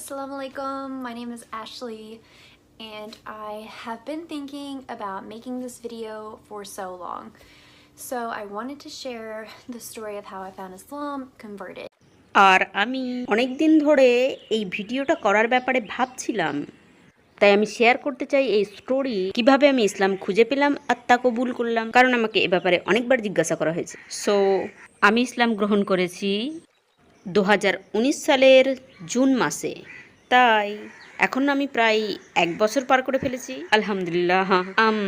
Assalamu alaikum. My name is Ashley and I have been thinking about making this video for so long. So I wanted to share the story of how I found Islam, converted. আর আমি অনেক দিন ধরে এই ভিডিওটা করার ব্যাপারে ভাবছিলাম তাই আমি শেয়ার করতে চাই এই স্টোরি কীভাবে আমি ইসলাম খুঁজে পেলাম আর তা কবুল করলাম কারণ আমাকে এ ব্যাপারে অনেকবার জিজ্ঞাসা করা হয়েছে সো আমি ইসলাম গ্রহণ করেছি দু হাজার উনিশ সালের জুন মাসে। তাই এখন আমি প্রায় এক বছর পার করে ফেলেছি। আলহামদুলিল্লাহ। আম,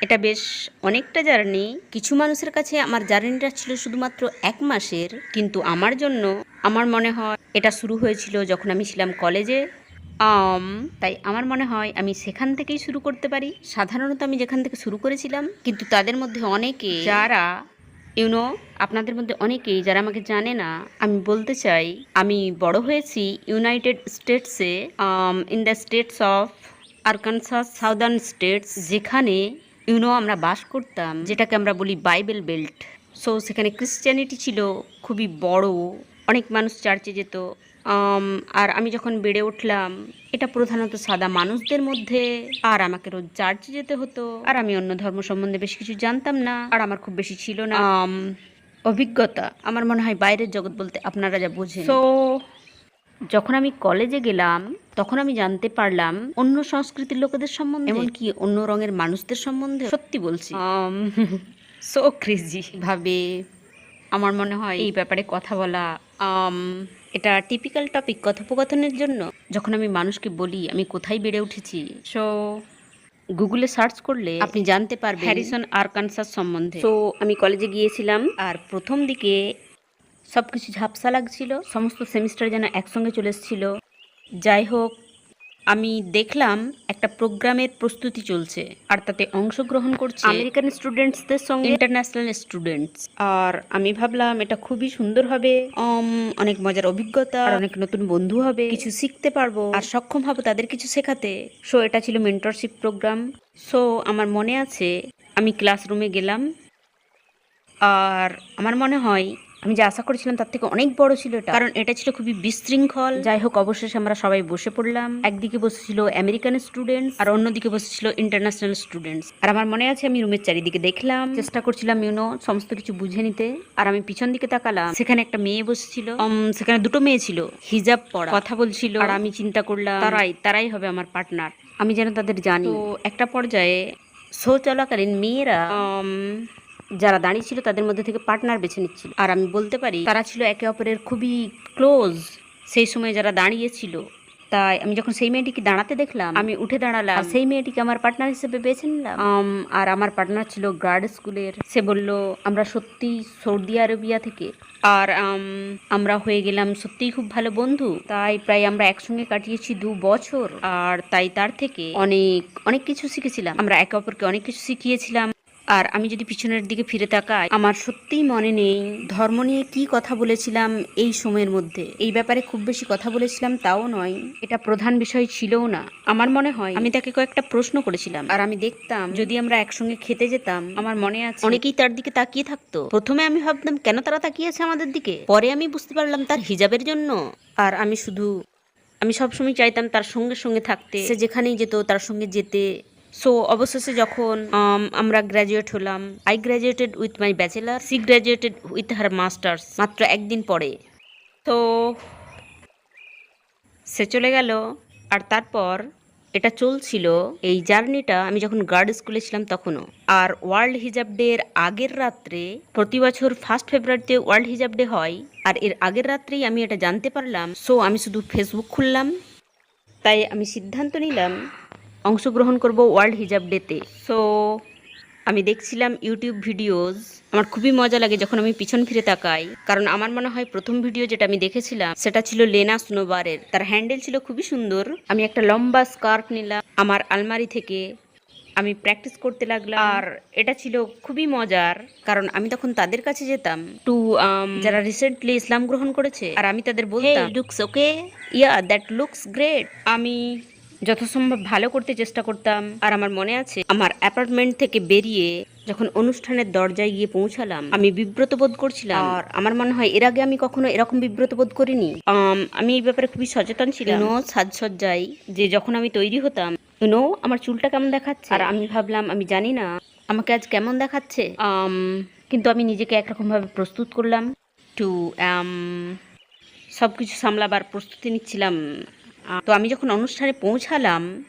এটা বেশ অনেকটা জার্নি। কিছু মানুষের কাছে আমার জার্নিটা ছিল শুধুমাত্র এক মাসের, কিন্তু আমার জন্য আমার মনে হয় এটা শুরু হয়েছিল যখন আমি ছিলাম কলেজে। আম, তাই আমার মনে হয় আমি সেখান থেকেই শুরু করতে পারি। সাধারণত আমি যেখান থেকে শুরু করেছিলাম, কিন্তু তাদের মধ্যে অনেকে যারা ইউনো আপনাদের মধ্যে অনেকেই যারা আমাকে জানে না, আমি বলতে চাই, আমি বড় হয়েছি United স্টেটসে in the States of Arkansas Southern States যেখানে ইউনো আমরা বাস করতাম, যেটাকে আমরা বলি বাইবেল বেল্ট সো সেখানে ক্রিশ্চিয়ানিটি ছিল খুবই বড়, অনেক মানুষ চার্চে যেত আর আমি যখন বেড়ে উঠলাম এটা প্রধানত সাদা মানুষদের মধ্যে। আর আমাকে রোজ চার্চে যেতে হতো। আর আমি অন্য ধর্ম সম্বন্ধে বেশ কিছু জানতাম না। আর আমার খুব বেশি ছিল না। অভিজ্ঞতা আমার মনে হয় বাইরের জগৎ বলতে আপনারা যা বোঝেন। তো যখন আমি কলেজে গেলাম তখন আমি জানতে পারলাম অন্য সংস্কৃতির লোকেদের সম্বন্ধে। এমনকি অন্য রঙের মানুষদের সম্বন্ধে সত্যি বলছি। সো ক্রেজি ভাবে। আমার মনে হয় এই ব্যাপারে কথা বলা আম, এটা টিপিক্যাল টপিক কথোপকথনের জন্য। যখন আমি মানুষকে বলি আমি কোথায় বেড়ে উঠেছি? সো গুগলে সার্চ করলে আপনি জানতে পারবেন হ্যারিসন আরকানসাস সম্বন্ধে। তো আমি কলেজে গিয়েছিলাম আর প্রথম দিকে সব কিছু ঝাপসা লাগছিল। সমস্ত সেমিস্টার যেন একসঙ্গে চলে এসেছিল। যাই হোক আমি দেখলাম একটা প্রোগ্রামের প্রস্তুতি চলছে আর তাতে অংশগ্রহণ করছে আমেরিকান স্টুডেন্টসদের সঙ্গে ইন্টারন্যাশনাল স্টুডেন্টস আর আমি ভাবলাম এটা খুবই সুন্দর হবে অনেক মজার অভিজ্ঞতা আর অনেক নতুন বন্ধু হবে কিছু শিখতে পারব আর সক্ষম হব তাদের কিছু শেখাতে। সো এটা ছিল মেন্টরশিপ প্রোগ্রাম সো আমার মনে আছে আমি ক্লাসরুমে গেলাম আর আমার মনে হয় আমি যে আশা করেছিলাম তার থেকে অনেক বড় ছিল এটা। কারণ এটা ছিল খুবই বিশৃঙ্খল। যাই হোক অবশেষে আমরা সবাই বসে পড়লাম। একদিকে বসেছিল আমেরিকান স্টুডেন্টস আর অন্যদিকে বসেছিল ইন্টারন্যাশনাল স্টুডেন্টস আর আমার মনে আছে আমি রুমের চারিদিকে দেখলাম। চেষ্টা করছিলাম ইউনো সমস্ত কিছু বুঝে নিতে। আর আমি পিছন দিকে তাকালাম। সেখানে একটা মেয়ে বসেছিল। উম, সেখানে দুটো মেয়ে ছিল। হিজাব পরা। কথা বলছিল। আর আমি চিন্তা করলাম তারাই তারাই হবে আমার পার্টনার আমি যেন তাদের জানি। তো একটা পর্যায়ে শো চলাকালীন মেয়েরা উম, যারা দাঁড়িয়ে ছিল তাদের মধ্যে থেকে পার্টনার বেছে নিচ্ছিল। আর আমি বলতে পারি তারা ছিল একে অপরের খুবই ক্লোজ সেই সময় যারা দাঁড়িয়েছিল তাই আমি যখন সেই মেয়েটিকে দাঁড়াতে দেখলাম আমি উঠে দাঁড়ালাম। সেই মেয়েটিকে আমার পার্টনার হিসেবে বেছে নিলাম। আর আমার পার্টনার ছিল গার্ড স্কুলের। সে বলল আমরা সত্যি সৌদি আরবিয়া থেকে। আর আমরা হয়ে গেলাম সত্যিই খুব ভালো বন্ধু। তাই প্রায় আমরা একসঙ্গে কাটিয়েছি দু বছর। আর তাই তার থেকে অনেক অনেক কিছু শিখেছিলাম। আমরা একে অপরকে অনেক কিছু শিখিয়েছিলাম। আর আমি যদি পিছনের দিকে ফিরে তাকাই, আমার সত্যিই মনে নেই ধর্ম নিয়ে কি কথা বলেছিলাম এই সময়ের মধ্যে। এই ব্যাপারে খুব বেশি কথা বলেছিলাম তাও নয়। এটা প্রধান বিষয় ছিলও না। আমার মনে হয় আমি তাকে কয়েকটা প্রশ্ন করেছিলাম আর আমি দেখতাম যদি আমরা একসঙ্গে খেতে যেতাম, আমার মনে আছে অনেকেই তার দিকে তাকিয়ে থাকতো। প্রথমে আমি ভাবতাম, কেন তারা তাকিয়েছে আমাদের দিকে? পরে আমি বুঝতে পারলাম তার হিজাবের জন্য। আর আমি শুধু, আমি সবসময় চাইতাম তার সঙ্গে সঙ্গে থাকতে। সে যেখানেই যেত, তার সঙ্গে যেতে। সো অবশেষে যখন আমরা গ্র্যাজুয়েট হলাম I graduated with my bachelor she graduated with her masters মাত্র একদিন পরে। তো, সে চলে গেল, আর তারপর এটা চলছিল, এই জার্নিটা আমি যখন গার্ড স্কুলে ছিলাম তখনও। আর ওয়ার্ল্ড হিজাব ডে এর আগের রাত্রে, প্রতি বছর ফার্স্ট ফেব্রুয়ারিতে ওয়ার্ল্ড হিজাব ডে হয়, আর এর আগের রাত্রেই আমি এটা জানতে পারলাম। সো আমি শুধু ফেসবুক খুললাম, তাই আমি সিদ্ধান্ত নিলাম অংশগ্রহণ করব ওয়ার্ল্ড হিজাব ডেতে সো আমি দেখছিলাম ইউটিউব ভিডিওস আমার খুবই মজা লাগে যখন আমি পিছন ফিরে তাকাই। কারণ আমার মনে হয় প্রথম ভিডিও যেটা আমি দেখেছিলাম সেটা ছিল লেনা স্নোবারের তার হ্যান্ডেল ছিল খুবই সুন্দর। আমি একটা লম্বা স্কার্ট নিলাম আমার আলমারি থেকে। আমি প্র্যাকটিস করতে লাগলাম। আর এটা ছিল খুবই মজার কারণ আমি তখন তাদের কাছে যেতাম টু যারা রিসেন্টলি ইসলাম গ্রহণ করেছে। আর আমি তাদের বলতাম looks okay ya that looks great আমি যথাসম্ভব ভালো করতে চেষ্টা করতাম। আর আমার মনে আছে আমার অ্যাপার্টমেন্ট থেকে বেরিয়ে যখন অনুষ্ঠানের দরজায় গিয়ে পৌঁছালাম আমি বিব্রত বোধ করছিলাম। আর আমার মনে হয় এর আগে আমি কখনো এরকম বিব্রত বোধ করিনি। আম, এই ব্যাপারে খুবই সচেতন ছিলাম। নো সাজসজ্জায় যে যখন আমি তৈরি হতাম নো আমার চুলটা কেমন দেখাচ্ছে? আর আমি ভাবলাম আমি জানি না আমাকে আজ কেমন দেখাচ্ছে? আম, কিন্তু আমি নিজেকে একরকমভাবে প্রস্তুত করলাম। টু সব কিছু সামলাবার প্রস্তুতি নিচ্ছিলাম। তো আমি যখন অনুষ্ঠানে পৌঁছালাম,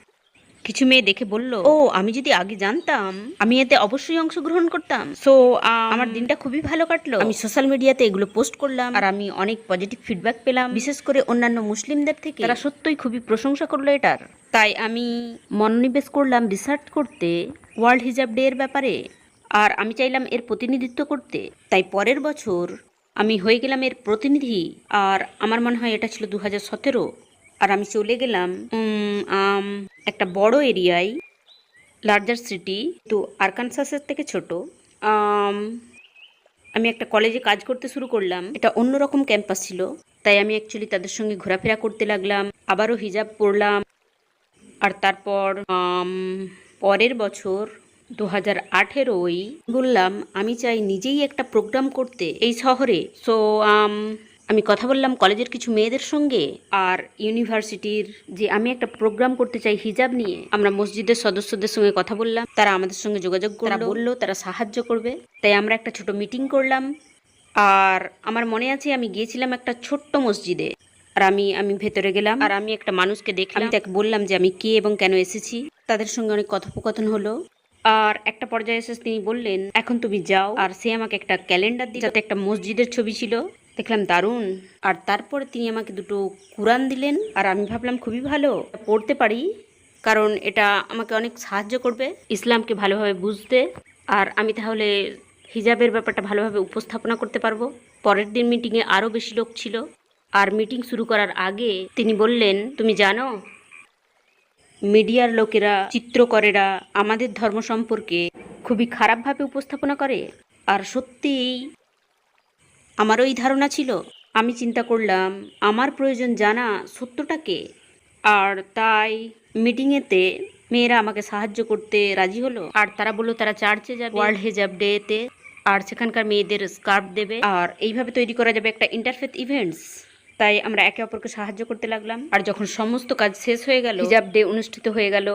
কিছু মেয়ে দেখে বলল, ও, আমি যদি আগে জানতাম, আমি এতে অবশ্যই অংশগ্রহণ করতাম। সো আমার দিনটা খুবই ভালো কাটলো। আমি সোশ্যাল মিডিয়াতে এগুলো পোস্ট করলাম আর আমি অনেক পজিটিভ ফিডব্যাক পেলাম। বিশেষ করে অন্যান্য মুসলিমদের থেকে। তারা সত্যই খুবই প্রশংসা করল এটার। তাই আমি মনোনিবেশ করলাম রিসার্চ করতে ওয়ার্ল্ড হিজাব ডে এর ব্যাপারে। আর আমি চাইলাম এর প্রতিনিধিত্ব করতে। তাই পরের বছর আমি হয়ে গেলাম এর প্রতিনিধি। আর আমার মনে হয় এটা ছিল দু হাজার সতেরো। আর আমি চলে গেলাম আম, একটা বড় এরিয়ায় লার্জার সিটি তো আরকানসাসের থেকে ছোট। আম, একটা কলেজে কাজ করতে শুরু করলাম। এটা অন্যরকম ক্যাম্পাস ছিল তাই আমি অ্যাকচুয়ালি তাদের সঙ্গে ঘোরাফেরা করতে লাগলাম আবারও হিজাব পরলাম। আর তারপর পরের বছর দু হাজার আঠেরোই বললাম আমি চাই নিজেই একটা প্রোগ্রাম করতে এই শহরে। সো আমি কথা বললাম কলেজের কিছু মেয়েদের সঙ্গে আর ইউনিভার্সিটির যে আমি একটা প্রোগ্রাম করতে চাই হিজাব নিয়ে, আমরা মসজিদের সদস্যদের সঙ্গে কথা বললাম, তারা আমাদের সঙ্গে যোগাযোগ তারা বলল, তারা সাহায্য করবে। তাই আমরা একটা ছোট মিটিং করলাম। আর আমার মনে আছে আমি গিয়েছিলাম একটা ছোট্ট মসজিদে। আর আমি আমি ভেতরে গেলাম। আর আমি একটা মানুষকে দেখলাম। তাকে বললাম যে আমি কে এবং কেন এসেছি। তাদের সঙ্গে অনেক কথোপকথন হলো। আর একটা পর্যায়ে এসে তিনি বললেন, এখন তুমি যাও। আর সে আমাকে একটা ক্যালেন্ডার যাতে একটা মসজিদের ছবি ছিল। দেখলাম দারুণ। আর তারপরে তিনি আমাকে দুটো কোরআন দিলেন, আর আমি ভাবলাম খুবই ভালো, পড়তে পারি, কারণ এটা আমাকে অনেক সাহায্য করবে ইসলামকে ভালোভাবে বুঝতে। আর আমি তাহলে হিজাবের ব্যাপারটা ভালোভাবে উপস্থাপনা করতে পারব। পরের দিন মিটিংয়ে আরও বেশি লোক ছিল। আর মিটিং শুরু করার আগে তিনি বললেন, তুমি জানো, মিডিয়ার লোকেরা, চিত্রকরেরা আমাদের ধর্ম সম্পর্কে খুবই খারাপভাবে উপস্থাপনা করে। আর সত্যিই আমারও এই ধারণা ছিল। আমি চিন্তা করলাম, আমার প্রয়োজন জানা সত্যটাকে আর তাই মিটিংয়েতে মেয়েরা আমাকে সাহায্য করতে রাজি হলো। আর তারা বলল, তারা চার্চে যাবে। ওয়ার্ল্ড হেজাব ডেতে আর সেখানকার মেয়েদের স্কার্ফ দেবে। আর এইভাবে তৈরি করা যাবে একটা ইন্টারফেথ ইভেন্টস। তাই আমরা একে অপরকে সাহায্য করতে লাগলাম। আর যখন সমস্ত কাজ শেষ হয়ে গেল, হিজাব ডে অনুষ্ঠিত হয়ে গেল।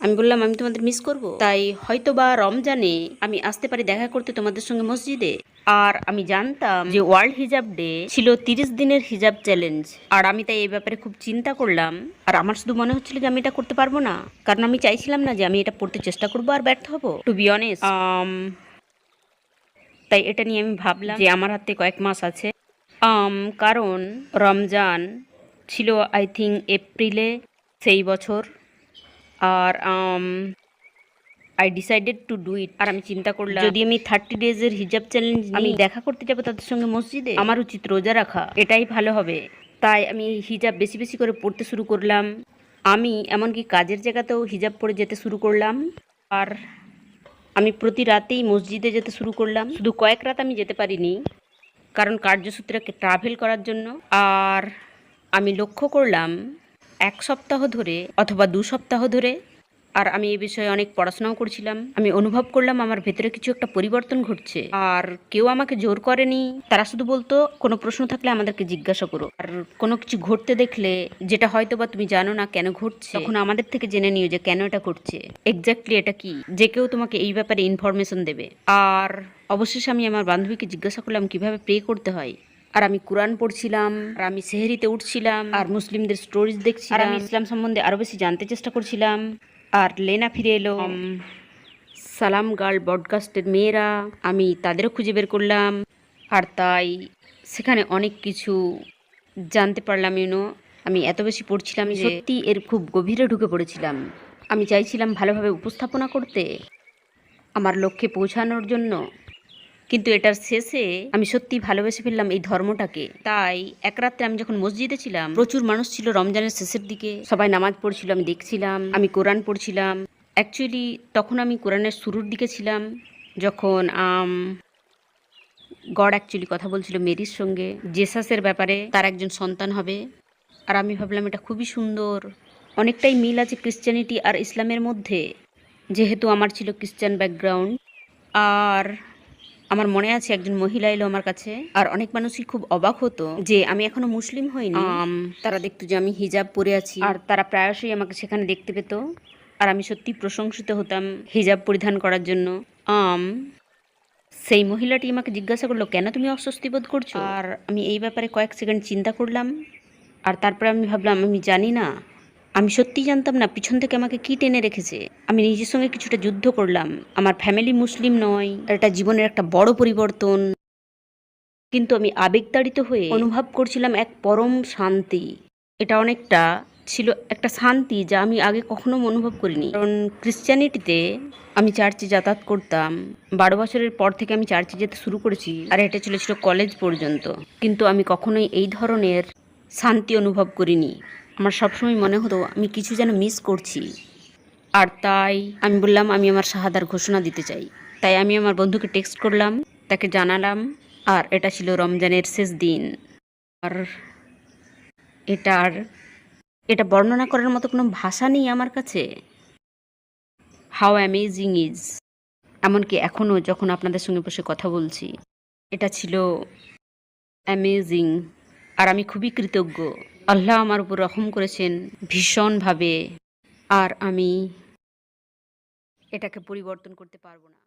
আমি বললাম আমি তোমাদের মিস করব। তাই হয়তো বা রমজানে আমি আসতে পারি দেখা করতে তোমাদের সঙ্গে মসজিদে। আর আমি জানতাম যে ওয়ার্ল্ড হিজাব ডে ছিল তিরিশ দিনের হিজাব চ্যালেঞ্জ। আর আমি তাই এই ব্যাপারে খুব চিন্তা করলাম। আর আমার শুধু মনে হচ্ছিল যে আমি এটা করতে পারব না। কারণ আমি চাইছিলাম না যে আমি এটা পড়তে চেষ্টা করব আর ব্যর্থ হব। টু বি অনেস্ট তাই এটা নিয়ে আমি ভাবলাম যে আমার হাতে কয়েক মাস আছে। আম, কারণ রমজান ছিল আই থিঙ্ক এপ্রিলে সেই বছর। আর I decided to do it আর আমি চিন্তা করলাম যদি আমি থার্টি ডেজের হিজাব চ্যালেঞ্জ আমি দেখা করতে যাব তাদের সঙ্গে মসজিদে। আমার উচিত রোজা রাখা এটাই ভালো হবে। তাই আমি হিজাব বেশি বেশি করে পড়তে শুরু করলাম। আমি এমনকি কাজের জায়গাতেও হিজাব পরে যেতে শুরু করলাম। আর আমি প্রতি রাতেই মসজিদে যেতে শুরু করলাম। শুধু কয়েক রাত আমি যেতে পারিনি কারণ কার্যসূত্রে ট্রাভেল করার জন্য। আর আমি লক্ষ্য করলাম এক সপ্তাহ ধরে অথবা দু সপ্তাহ ধরে, আর আমি এই বিষয়ে অনেক পড়াশোনাও করছিলাম। আমি অনুভব করলাম আমার ভেতরে কিছু একটা পরিবর্তন ঘটছে। আর কেউ আমাকে জোর করেনি। তারা শুধু বলতো, কোনো প্রশ্ন থাকলে আমাদেরকে জিজ্ঞাসা করো। আর কোনো কিছু ঘটতে দেখলে, যেটা হয়তো বা তুমি জানো না কেন ঘটছে, তখন আমাদের থেকে জেনে নিও যে কেন এটা ঘটছে। এক্স্যাক্টলি এটা কি? যে কেউ তোমাকে এই ব্যাপারে ইনফরমেশন দেবে। আর অবশেষে আমি আমার বান্ধবীকে জিজ্ঞাসা করলাম, কীভাবে প্রে করতে হয়? আর আমি কোরআন পড়ছিলাম আর আমি সেহেরিতে উঠছিলাম আর মুসলিমদের স্টোরিজ দেখছিলাম আর আমি ইসলাম সম্বন্ধে আরও বেশি জানতে চেষ্টা করছিলাম। আর লেনা ফিরে এলো। সালাম গার্ল ব্রডকাস্টের মেয়েরা আমি তাদেরও খুঁজে বের করলাম। আর তাই সেখানে অনেক কিছু জানতে পারলাম ইউনো। আমি এত বেশি পড়ছিলাম যে সত্যি এর খুব গভীরে ঢুকে পড়েছিলাম। আমি চাইছিলাম ভালোভাবে উপস্থাপনা করতে আমার লক্ষ্যে পৌঁছানোর জন্য। কিন্তু এটার শেষে আমি সত্যি ভালোবেসে ফেললাম এই ধর্মটাকে। তাই এক রাত্রে আমি যখন মসজিদে ছিলাম, প্রচুর মানুষ ছিল রমজানের শেষের দিকে। সবাই নামাজ পড়ছিল, আমি দেখছিলাম, আমি কোরআন পড়ছিলাম। অ্যাকচুয়ালি তখন আমি কোরআনের শুরুর দিকে ছিলাম, যখন, আম, গড অ্যাকচুয়ালি কথা বলছিল মেরির সঙ্গে। জেসাসের ব্যাপারে তার একজন সন্তান হবে। আর আমি ভাবলাম, এটা খুবই সুন্দর। অনেকটাই মিল আছে ক্রিশ্চিয়ানিটি আর ইসলামের মধ্যে, যেহেতু আমার ছিল ক্রিশ্চিয়ান ব্যাকগ্রাউন্ড আর আমার মনে আছে একজন মহিলা এলো আমার কাছে আর অনেক মানুষই খুব অবাক হতো যে আমি এখনও মুসলিম হইনি। তারা দেখতো যে আমি হিজাব পরে আছি। আর তারা প্রায়শই আমাকে সেখানে দেখতে পেত। আর আমি সত্যি প্রশংসিত হতাম হিজাব পরিধান করার জন্য। আম সেই মহিলাটি আমাকে জিজ্ঞাসা করল কেন তুমি অস্বস্তি বোধ করছ? আর আমি এই ব্যাপারে কয়েক সেকেন্ড চিন্তা করলাম। আর তারপরে আমি ভাবলাম আমি জানি না আমি সত্যি জানতাম না, পিছন থেকে আমাকে কি টেনে রেখেছে। আমি নিজের সঙ্গে কিছুটা যুদ্ধ করলাম। আমার ফ্যামিলি মুসলিম নয় এটা জীবনের একটা বড় পরিবর্তন। কিন্তু আমি আবেগতাড়িত হয়ে অনুভব করছিলাম এক পরম শান্তি। এটা অনেকটা ছিল একটা শান্তি যা আমি আগে কখনো অনুভব করিনি। কারণ ক্রিশ্চিয়ানিটিতে আমি চার্চে যাতায়াত করতাম। বারো বছরের পর থেকে আমি চার্চে যেতে শুরু করেছি, আর এটা চলেছিল কলেজ পর্যন্ত। কিন্তু আমি কখনোই এই ধরনের শান্তি অনুভব করিনি। আমার সবসময় মনে হতো আমি কিছু যেন মিস করছি। আর তাই আমি বললাম আমি আমার শাহাদার ঘোষণা দিতে চাই। তাই আমি আমার বন্ধুকে টেক্সট করলাম তাকে জানালাম আর এটা ছিল রমজানের শেষ দিন। আর এটার এটা বর্ণনা করার মতো কোনো ভাষা নেই আমার কাছে। হাউ অ্যামেজিং ইজ এমনকি এখনও যখন আপনাদের সঙ্গে বসে কথা বলছি এটা ছিল অ্যামেজিং আর আমি খুবই কৃতজ্ঞ। আল্লাহ আমার উপর রহম করেছেন ভীষণভাবে আর আমি এটাকে পরিবর্তন করতে পারব না।